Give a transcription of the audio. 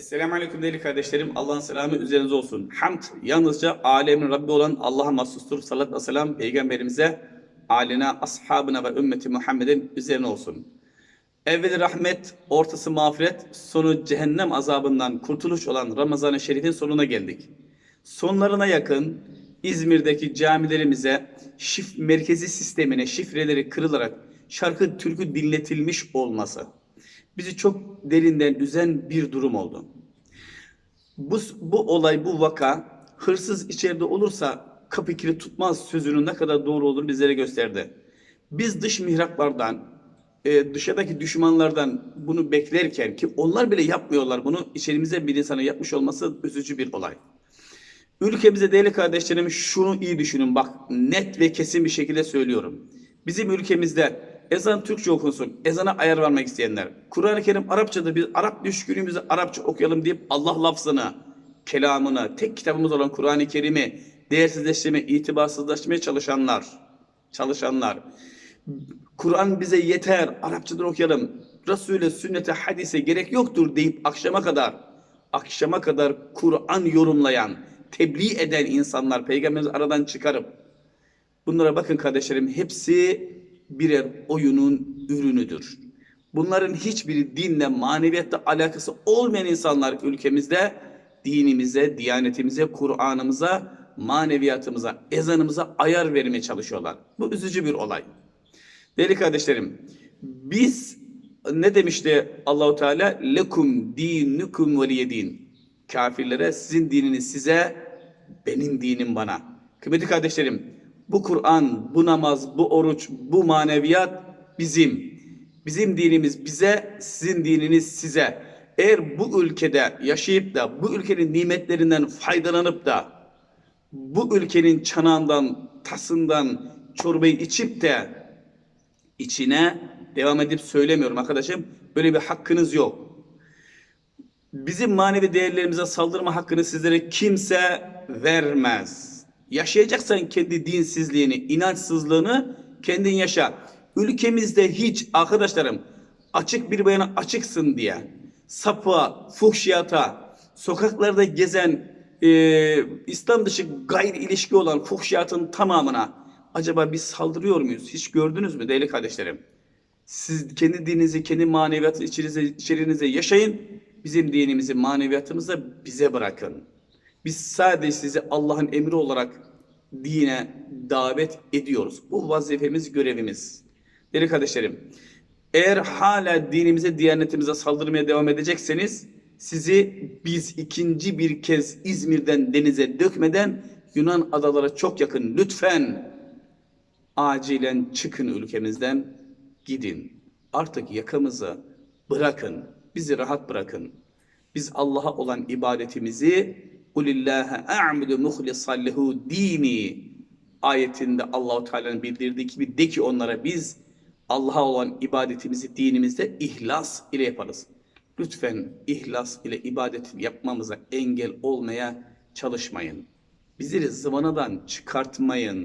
Esselamu Aleyküm değerli kardeşlerim. Allah'ın selamı üzerinize olsun. Hamd yalnızca alemin Rabbi olan Allah'a mahsustur. Salat ve selam peygamberimize, aline, ashabına ve ümmeti Muhammed'in üzerine olsun. Evveli rahmet, ortası mağfiret, sonu cehennem azabından kurtuluş olan Ramazan-ı Şerif'in sonuna geldik. Sonlarına yakın İzmir'deki camilerimize şif merkezi sistemine şifreleri kırılarak şarkı türkü dinletilmiş olması bizi çok derinden üzen bir durum oldu. Bu, bu olay, bu vaka hırsız içeride olursa kapı kilit tutmaz sözünün ne kadar doğru olduğunu bizlere gösterdi. Biz dış mihraplardan, e, dışarıdaki düşmanlardan bunu beklerken ki onlar bile yapmıyorlar bunu içerimize bir insana yapmış olması üzücü bir olay. Ülkemize değerli kardeşlerim şunu iyi düşünün bak net ve kesin bir şekilde söylüyorum. Bizim ülkemizde ezan Türkçe okunsun, ezana ayar vermek isteyenler, Kur'an-ı Kerim Arapçada biz Arap düşkünümüzü Arapça okuyalım deyip Allah lafzını, kelamını, tek kitabımız olan Kur'an-ı Kerim'i değersizleştirmeye, itibarsızlaştırmaya çalışanlar, çalışanlar, Kur'an bize yeter, Arapçadan okuyalım, Resul'e, sünnete, hadise gerek yoktur deyip akşama kadar, akşama kadar Kur'an yorumlayan, tebliğ eden insanlar peygamberimizi aradan çıkarıp bunlara bakın kardeşlerim hepsi birer oyunun ürünüdür. Bunların hiçbiri dinle, maneviyatta alakası olmayan insanlar ülkemizde dinimize, diyanetimize, Kur'an'ımıza, maneviyatımıza, ezanımıza ayar vermeye çalışıyorlar. Bu üzücü bir olay. Değerli kardeşlerim, biz ne demişti Allahu Teala? Lekum dinukum veliyedin. Kafirlere sizin dininiz size, benim dinim bana. Kıymetli kardeşlerim, bu Kur'an, bu namaz, bu oruç, bu maneviyat bizim. Bizim dinimiz bize, sizin dininiz size. Eğer bu ülkede yaşayıp da bu ülkenin nimetlerinden faydalanıp da bu ülkenin çanağından, tasından çorbayı içip de içine devam edip söylemiyorum arkadaşım. Böyle bir hakkınız yok. Bizim manevi değerlerimize saldırma hakkını sizlere kimse vermez. Yaşayacaksan kendi dinsizliğini, inançsızlığını kendin yaşa. Ülkemizde hiç arkadaşlarım açık bir bayana açıksın diye sapığa, fuhşiyata, sokaklarda gezen e, İslam dışı gayri ilişki olan fuhşiyatın tamamına acaba biz saldırıyor muyuz? Hiç gördünüz mü değerli kardeşlerim? Siz kendi dininizi, kendi maneviyatı içinize, içerinize yaşayın. Bizim dinimizi, maneviyatımızı bize bırakın. Biz sadece sizi Allah'ın emri olarak dine davet ediyoruz. Bu vazifemiz, görevimiz. Değerli kardeşlerim, eğer hala dinimize, diyanetimize saldırmaya devam edecekseniz sizi biz ikinci bir kez İzmir'den denize dökmeden Yunan adalara çok yakın lütfen acilen çıkın ülkemizden gidin. Artık yakamızı bırakın. Bizi rahat bırakın. Biz Allah'a olan ibadetimizi Kulillâhe a'mudu muhlisan lehu dini ayetinde Allahu Teala'nın bildirdiği gibi de ki onlara biz Allah'a olan ibadetimizi dinimizde ihlas ile yaparız. Lütfen ihlas ile ibadet yapmamıza engel olmaya çalışmayın. Bizleri zıvanadan çıkartmayın.